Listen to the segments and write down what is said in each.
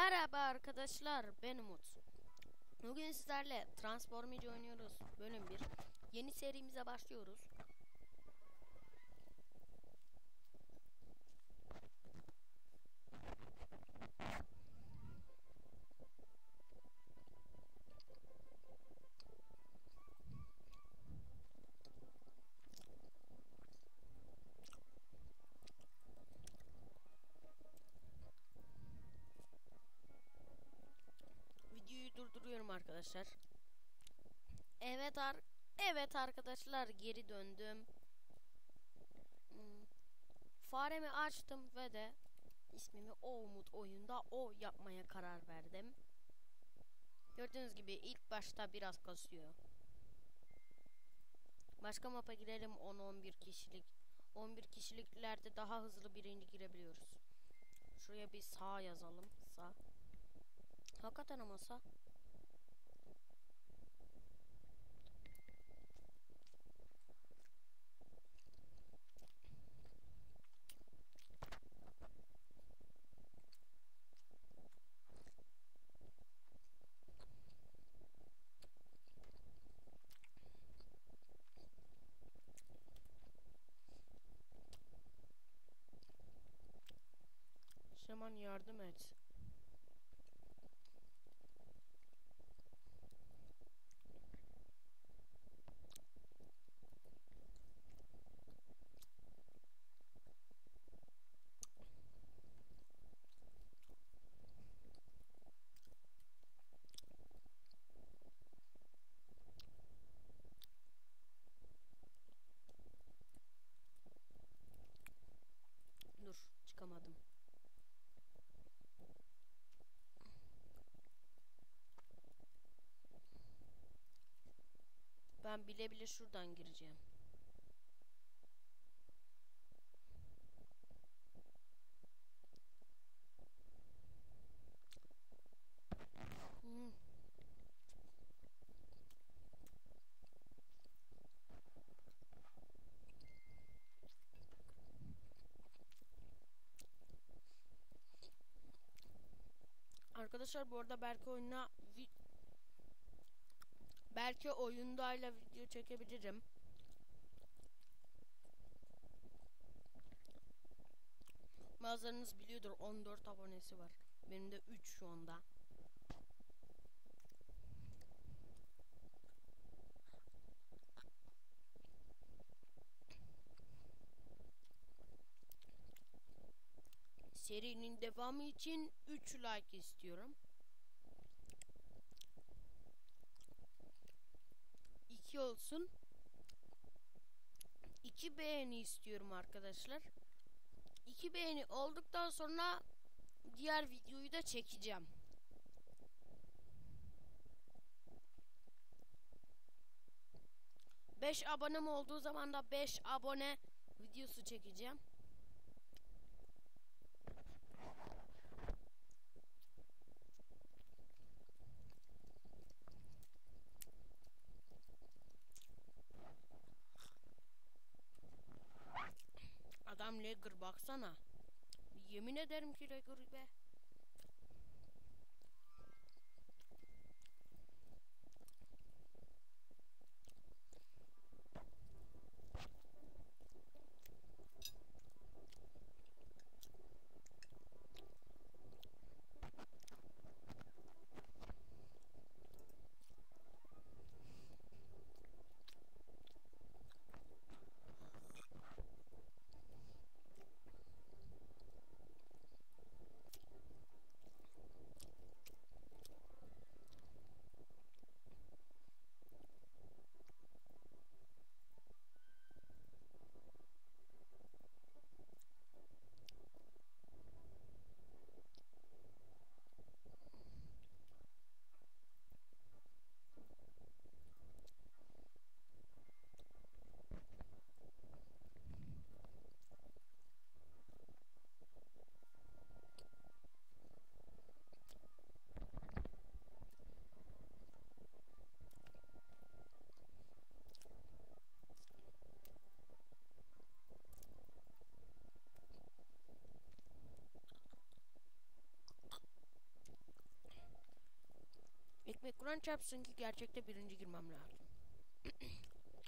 Merhaba arkadaşlar ben Umut. Bugün sizlerle Transformers oynuyoruz. Bölüm 1. Yeni serimize başlıyoruz. Arkadaşlar. Evet ar Evet arkadaşlar geri döndüm. Hmm. Faremi açtım ve de ismimi o umut oyunda o yapmaya karar verdim. Gördüğünüz gibi ilk başta biraz kasıyor. Başka mapa girelim 10-11 kişilik. 11 kişiliklerde daha hızlı birinci girebiliyoruz. Şuraya bir sağ yazalım. Sağ. Hakikaten ama sağ. Şaman yardım et. Ben bile bile şuradan gireceğim. Arkadaşlar bu arada belki oyuna vi- belki oyundayla video çekebilirim. Bazılarınız biliyordur 14 abonesi var. Benim de 3 şu anda. Serinin devamı için 3 like istiyorum. 2 olsun. 2 beğeni istiyorum arkadaşlar. 2 beğeni olduktan sonra diğer videoyu da çekeceğim. Beş abonem olduğu zaman da 5 abone videosu çekeceğim. Adam Lagger baksana. Yemin ederim ki Lagger be. Ve Kur'an çarpsın ki gerçekte birinci girmem lazım.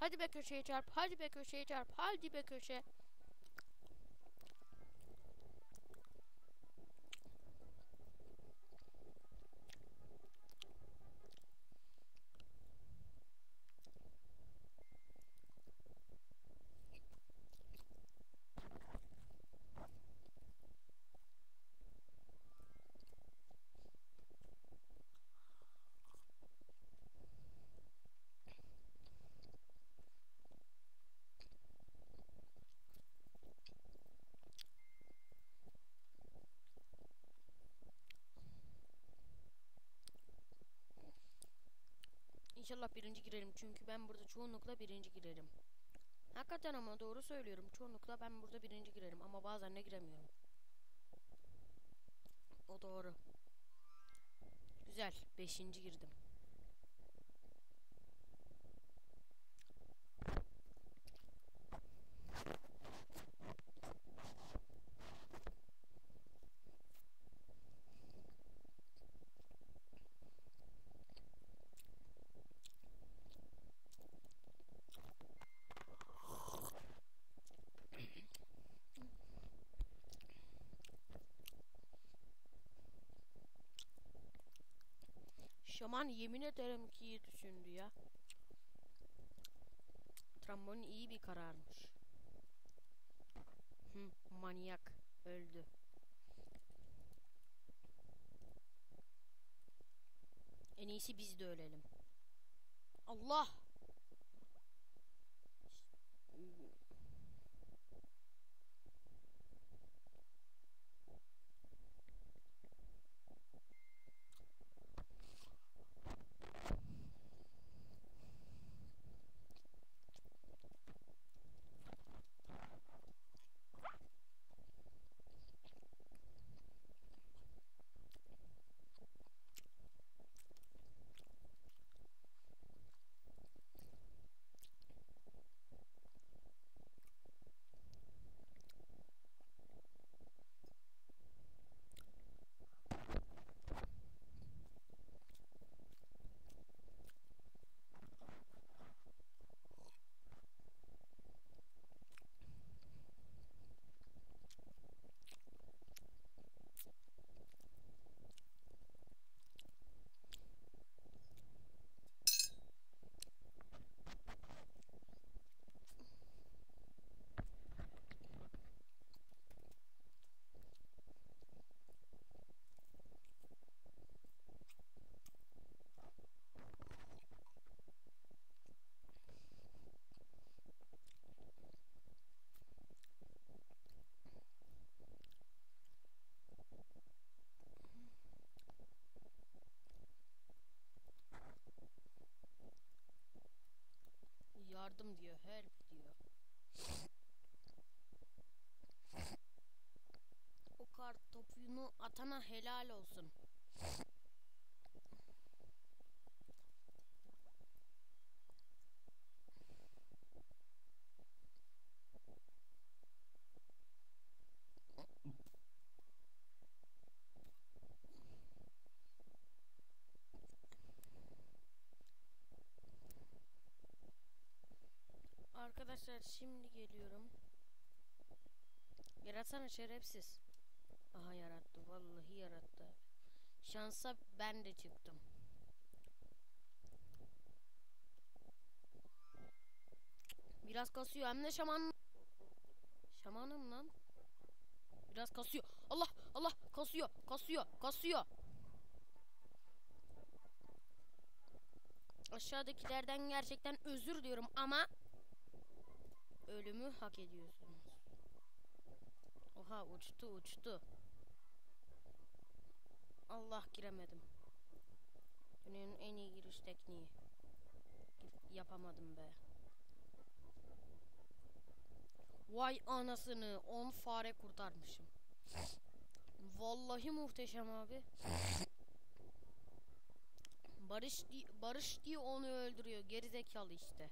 hadi be köşeye çarp, hadi be köşeye çarp, hadi be köşe. İnşallah birinci girerim çünkü ben burada çoğunlukla birinci girerim. Hakikaten ama doğru söylüyorum. Çoğunlukla ben burada birinci girerim ama bazen de giremiyorum. O doğru. Güzel. Beşinci girdim. Şaman yemin ederim ki iyi düşündü ya. Trombon iyi bir kararmış. Hı, manyak öldü. En iyisi biz de ölelim. Allah! Atana helal olsun. Arkadaşlar şimdi geliyorum. Yaratsana şerefsiz. Aha yarattı. Vallahi yarattı. Şansa ben de çıktım. Biraz kasıyor hem de şaman. Şamanım lan. Biraz kasıyor. Allah Allah kasıyor kasıyor kasıyor. Aşağıdakilerden gerçekten özür diliyorum ama ölümü hak ediyorsunuz. Oha uçtu uçtu. Allah giremedim. Dünyanın en iyi giriş tekniği. Yapamadım be. Vay anasını 10 fare kurtarmışım. Vallahi muhteşem abi. Barış di Barış diye onu öldürüyor. Geri zekalı işte.